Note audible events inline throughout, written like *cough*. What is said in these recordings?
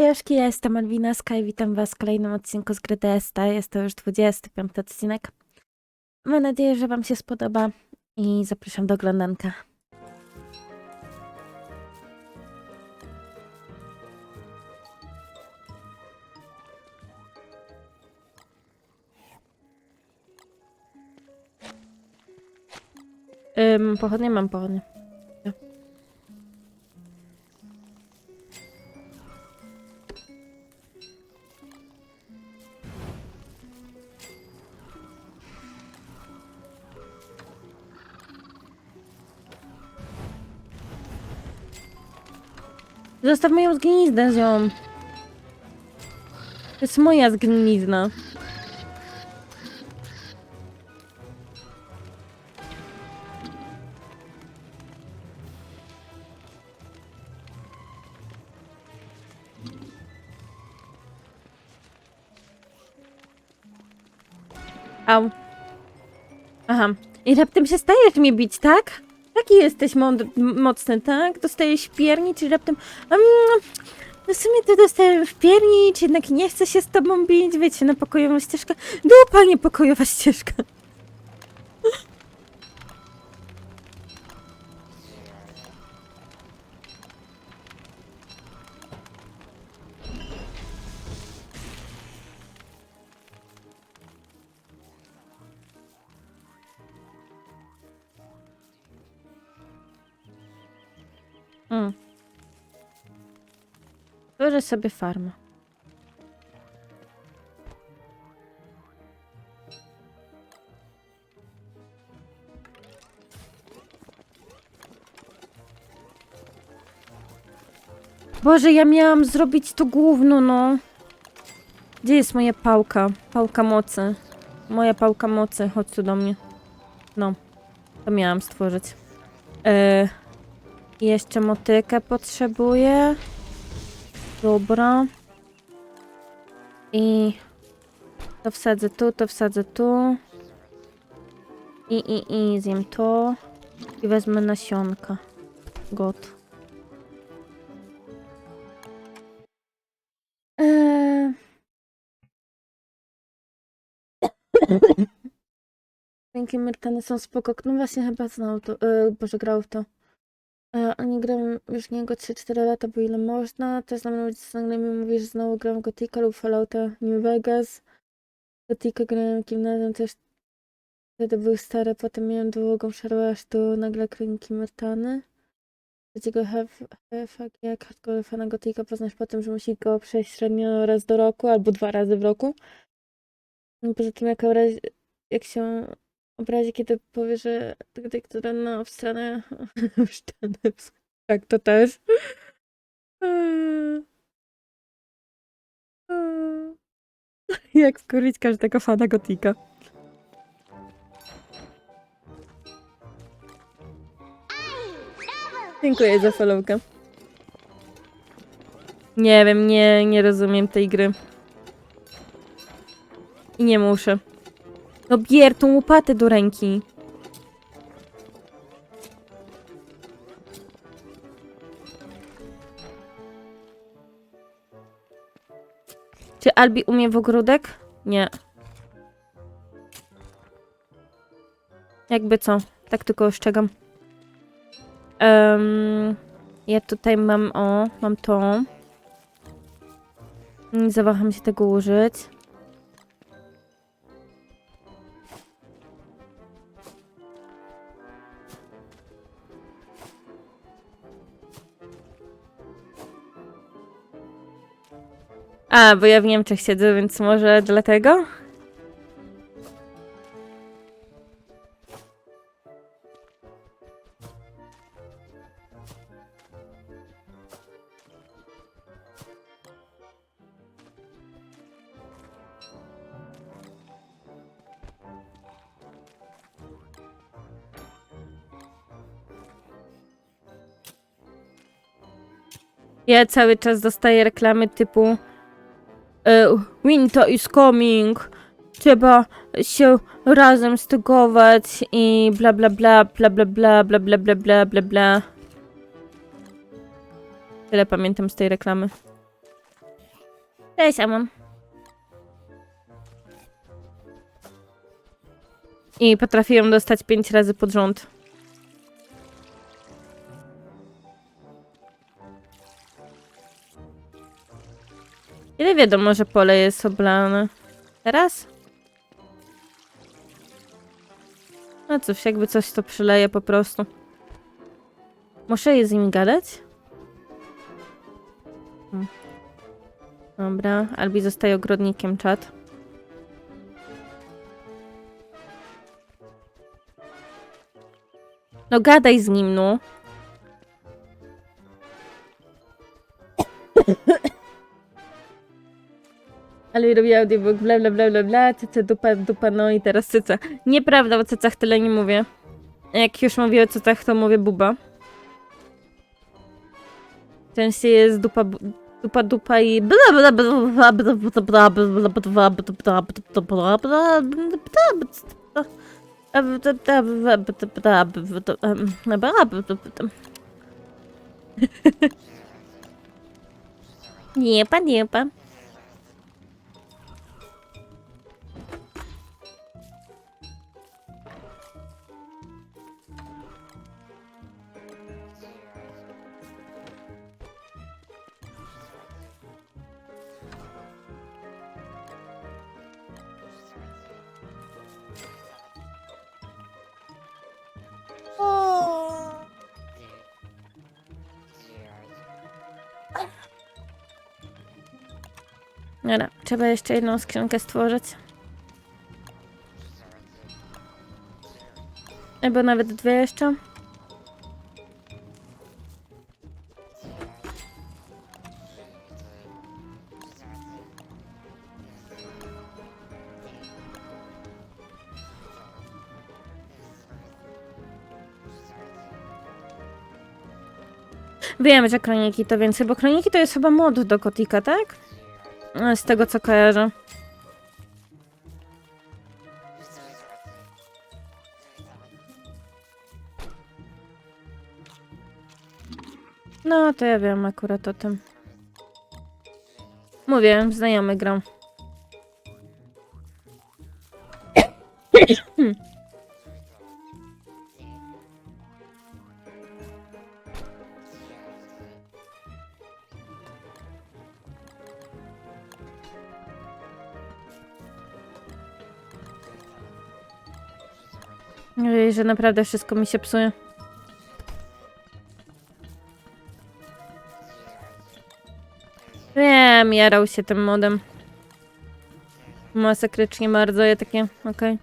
Hejaszki, ja jestem Alwinaska i witam was w kolejnym odcinku z gry Desta. Jest to już 25 odcinek. Mam nadzieję, że wam się spodoba i zapraszam do oglądanka. Ym, pochodnie mam pochodnie. Zostaw moją zgnizdę z nią. To jest moja zgnizna. Au. Aha. I raptem przestajesz mnie bić, tak? Taki jesteś mąd- m- mocny, tak? Dostajesz piernicz i raptem... Um, no w sumie to dostałem w piernicz, jednak nie chcę się z tobą bić, wiecie, na pokojową ścieżkę. Dupa, niepokojowa ścieżka. Mm. Sobie farmę. Boże, ja miałam zrobić to główno, no. Gdzie jest moja pałka? Pałka mocy. Moja pałka mocy, chodź tu do mnie. No, to miałam stworzyć. Jeszcze motykę potrzebuję. Dobra. I to wsadzę tu, to wsadzę tu. I, i, i zjem to. I wezmę nasionka. Got. Eee. *coughs* Ręki Myrtany są spoko. No właśnie chyba znał to. Yy, Boże, grał w to. E, a nie gram już niego 3-4 lata, bo ile można. Też na mnie nagle mi mówi, że znowu gram Gotika lub Fallouta New Vegas. Gotika grałem gimnazjum też wtedy był stary, potem miałem długą przerwę, aż tu nagle kręgi Myrtany. Trzeciego hefa, jak hardcore fana Gotika poznasz po tym, że musi go przejść średnio raz do roku albo dwa razy w roku. Poza tym jak, jak się obrazi, kiedy powie, że rano *laughs* w stronę w ścianę. Tak, to też. *laughs* Jak wkurwić każdego fana Gotika. Dziękuję za followkę. Nie wiem, nie, nie rozumiem tej gry. I nie muszę. No bier tą łopatę do ręki. Czy Albi umie w ogródek? Nie. Jakby co? Tak tylko ostrzegam. Em, ja tutaj mam, o, mam to. Nie zawaham się tego użyć. A, bo ja w Niemczech siedzę, więc może dlatego? Ja cały czas dostaję reklamy typu Winter is coming. Trzeba się razem stygować i bla bla bla bla bla bla bla bla bla bla bla bla. Tyle pamiętam z tej reklamy. Cześć, Amon. I potrafiłem dostać pięć razy pod rząd. Ile wiadomo, że pole jest oblane? Teraz? No cóż, jakby coś to przyleje po prostu. Muszę je z nimi gadać? Hmm. Dobra, Albi zostaje ogrodnikiem, czat. No gadaj z nim, no. Ale robię audiobook, bla bla bla bla bla, cyce dupa, dupa, no i teraz cyca. Nieprawda, o cycach tyle nie mówię. Jak już mówię o cycach, to mówię buba. Częściej jest dupa, dupa, dupa i bla bla bla bla bla bla bla bla bla bla bla bla trzeba jeszcze jedną skrzynkę stworzyć. Albo nawet dwie jeszcze. Wiem, że kroniki to więcej, bo kroniki to jest chyba mod do kotika, tak? No, Z tego co kojarzę. No, to ja wiem akurat o tym. Mówię, znajomy grał. *coughs* Że naprawdę wszystko mi się psuje. Wiem, jarał się tym modem. Masakrycznie bardzo, ja takie, okej.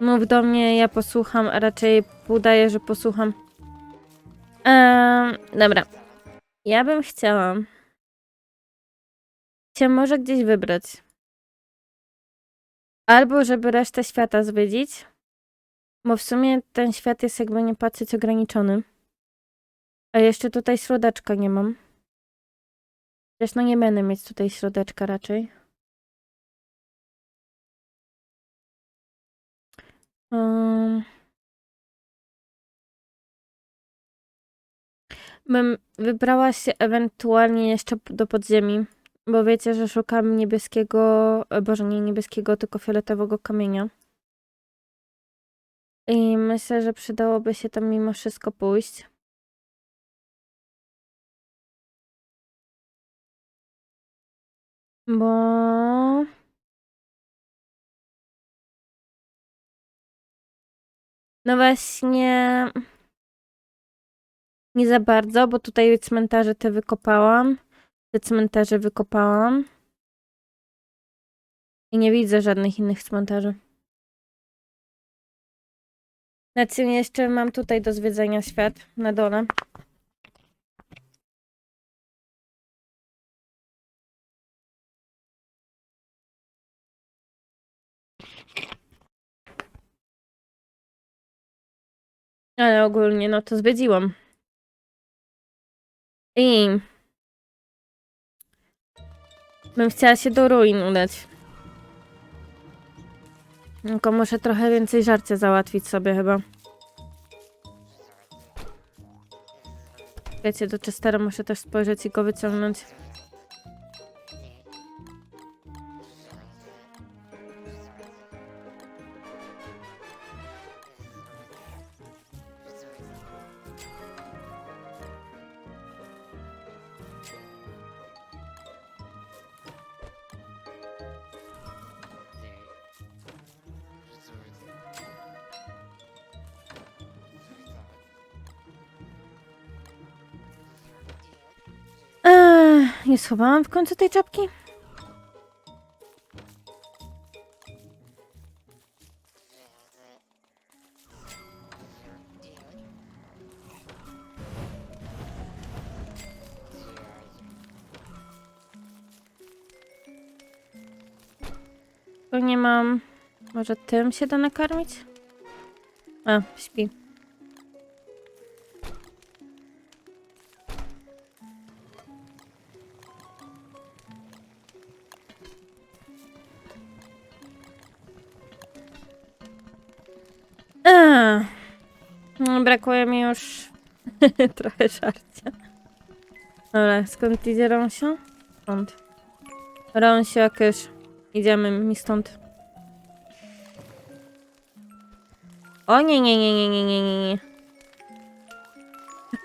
Mów do mnie, ja posłucham, a raczej udaję, że posłucham. Eee, dobra. Ja bym chciała się może gdzieś wybrać. Albo żeby resztę świata zwiedzić, bo w sumie ten świat jest jakby nie patrzeć ograniczony. A jeszcze tutaj środeczka nie mam. Zresztą nie będę mieć tutaj środeczka raczej. Um, bym wybrała się ewentualnie jeszcze do podziemi. Bo wiecie, że szukam niebieskiego, e, boże nie niebieskiego, tylko fioletowego kamienia. I myślę, że przydałoby się tam mimo wszystko pójść. Bo... No właśnie... Nie za bardzo, bo tutaj cmentarze te wykopałam. Te cmentarze wykopałam. I nie widzę żadnych innych cmentarzy. Znaczy jeszcze mam tutaj do zwiedzenia świat na dole. Ale ogólnie no to zwiedziłam. I bym chciała się do ruin udać. Tylko muszę trochę więcej żarcia załatwić sobie chyba. Wiecie, do Chestera muszę też spojrzeć i go wyciągnąć. Nie schowałam w końcu tej czapki? To nie mam. Może tym się da nakarmić? A, śpi. Brakuje mi już *laughs* trochę żarcia. Dobra, skąd idzie Rąsio? Stąd. Rąsio, jakieś. Idziemy mi stąd. O nie, nie, nie, nie, nie, nie, nie, nie.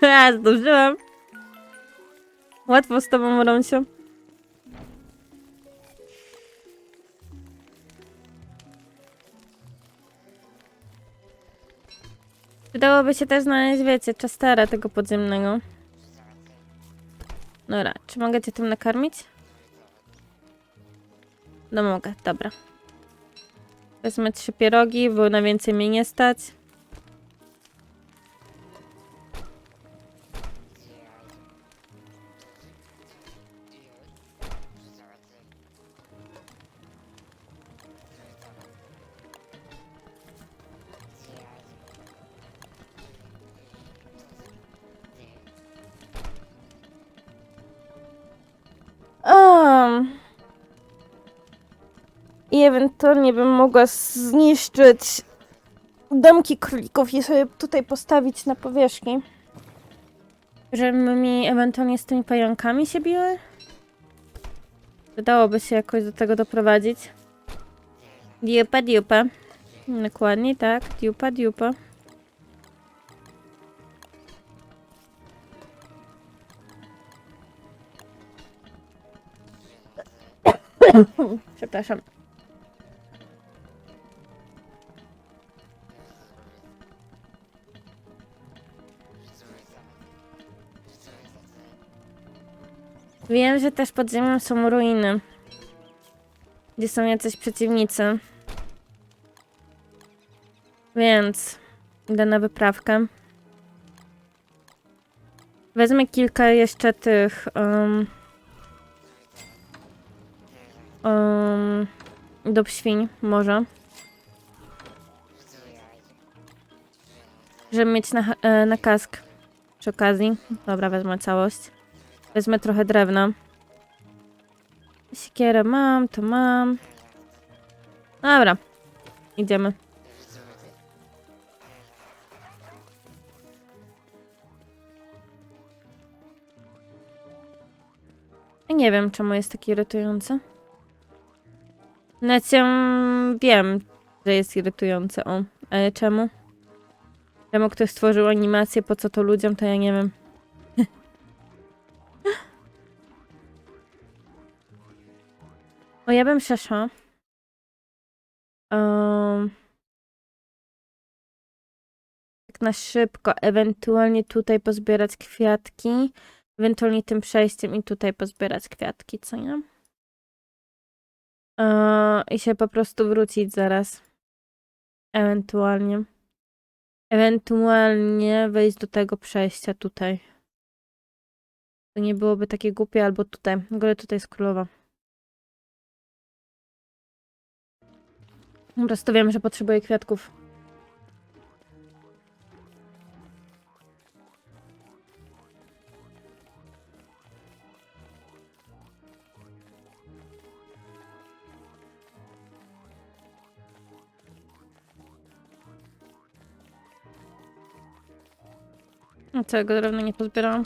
*laughs* Ha, zdążyłam. Łatwo z tobą, Rąsio. Przydałoby się też znaleźć, wiecie, czastera tego podziemnego. Dobra, czy mogę cię tym nakarmić? No mogę, dobra. Wezmę trzy pierogi, bo na więcej mnie nie stać. Ewentualnie bym mogła zniszczyć domki królików i sobie tutaj postawić na powierzchni. Żeby mi ewentualnie z tymi pająkami się biły. Wydałoby się jakoś do tego doprowadzić. Diupa, diupa. Dokładnie tak, diupa, diupa. *coughs* Przepraszam. Wiem, że też pod ziemią są ruiny. Gdzie są jacyś przeciwnicy. Więc idę na wyprawkę. Wezmę kilka jeszcze tych. Um, um, do świń, może. Żeby mieć na, e, na kask przy okazji. Dobra, wezmę całość. Wezmę trochę drewna. Siekierę mam, to mam. Dobra. Idziemy. Nie wiem, czemu jest taki irytujący. Mm, wiem, że jest irytujący, o. Ale czemu? Czemu ktoś stworzył animację, po co to ludziom, to ja nie wiem. O, ja bym przeszła. Um, tak na szybko, ewentualnie tutaj pozbierać kwiatki, ewentualnie tym przejściem i tutaj pozbierać kwiatki, co nie? Eee, I się po prostu wrócić zaraz. Ewentualnie. Ewentualnie wejść do tego przejścia tutaj. To nie byłoby takie głupie, albo tutaj. W ogóle tutaj jest królowa. Po prostu wiem, że potrzebuję kwiatków. A całego drewna nie pozbierałam.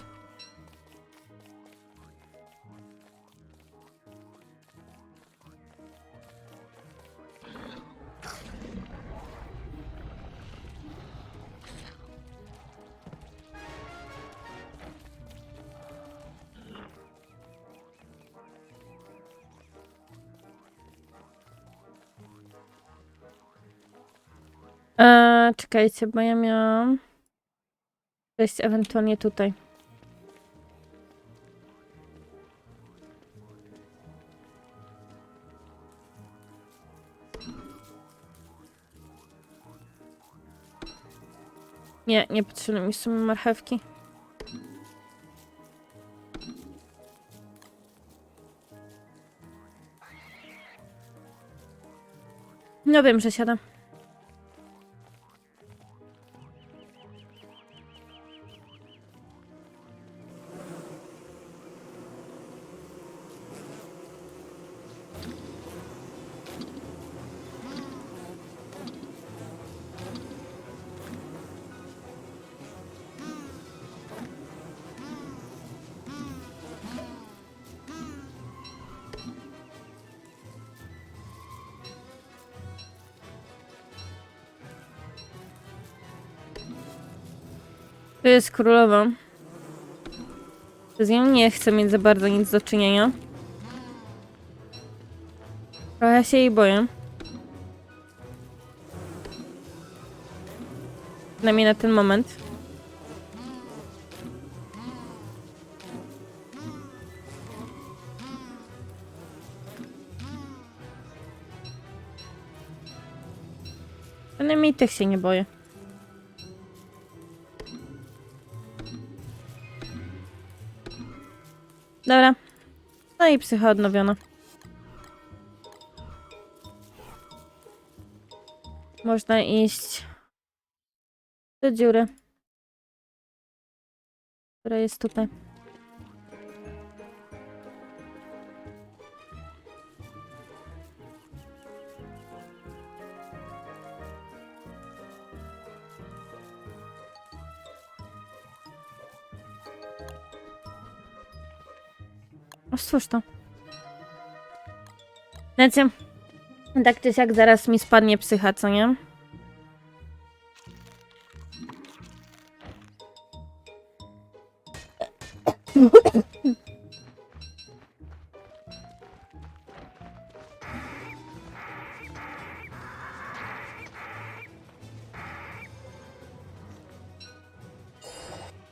E, czekajcie, bo ja miałam przejść ewentualnie tutaj. Nie, nie potrzebne mi są marchewki. No wiem, że siada. To jest królowa. Z nią nie chcę mieć za bardzo nic do czynienia. Trochę się jej boję. Przynajmniej na ten moment. Przynajmniej tych się nie boję. Dobra. No i psycha odnowiona. Można iść do dziury, która jest tutaj. O, stwórz to. Wiecie, tak czy jak zaraz mi spadnie psycha, co nie?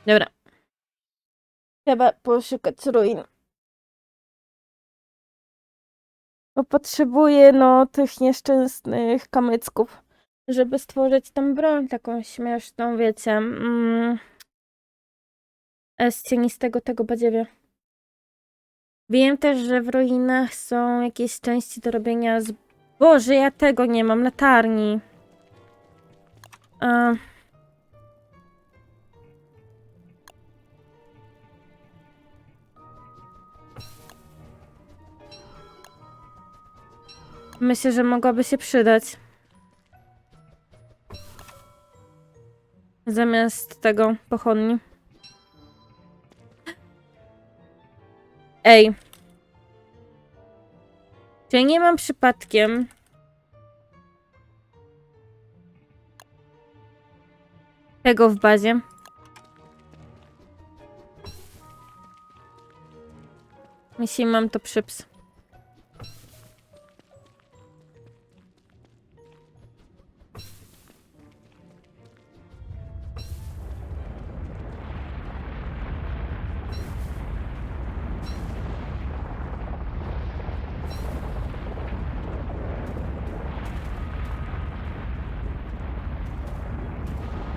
Dobra. Trzeba poszukać ruin. Bo potrzebuję, no, tych nieszczęsnych kamyczków, żeby stworzyć tam broń taką śmieszną, wiecie, mm, z cienistego tego badziewia. Wiem też, że w ruinach są jakieś części do robienia z... Boże, ja tego nie mam, latarni. A... Myślę, że mogłaby się przydać. Zamiast tego pochodni. Ej. Czy ja nie mam przypadkiem tego w bazie? Jeśli mam to przyps.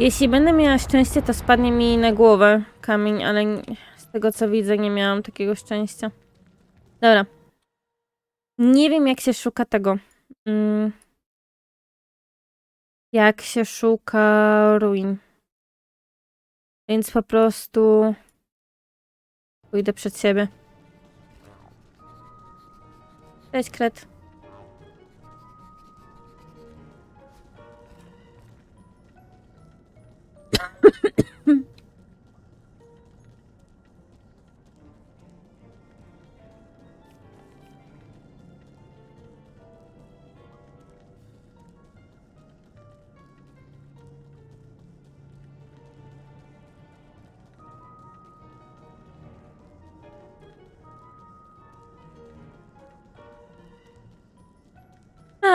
Jeśli będę miała szczęście, to spadnie mi na głowę kamień, ale z tego co widzę, nie miałam takiego szczęścia. Dobra. Nie wiem, jak się szuka tego. Mm. Jak się szuka ruin. Więc po prostu pójdę przed siebie. Cześć, kret.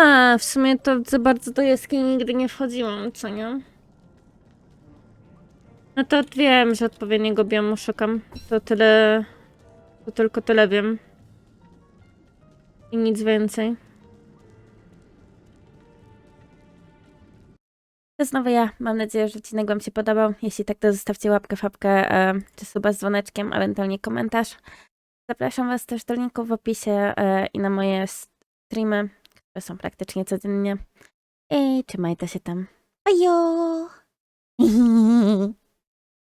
A, w sumie to za bardzo do jaskini nigdy nie wchodziłam, co nie? No to wiem, że odpowiedniego biomu szukam. To tyle... To tylko tyle wiem. I nic więcej. To znowu ja. Mam nadzieję, że odcinek Wam się podobał. Jeśli tak, to zostawcie łapkę, fapkę, e, czy suba z dzwoneczkiem, ewentualnie komentarz. Zapraszam Was też do linku w opisie e, i na moje streamy, które są praktycznie codziennie. I trzymajcie się tam. Bajo! *laughs*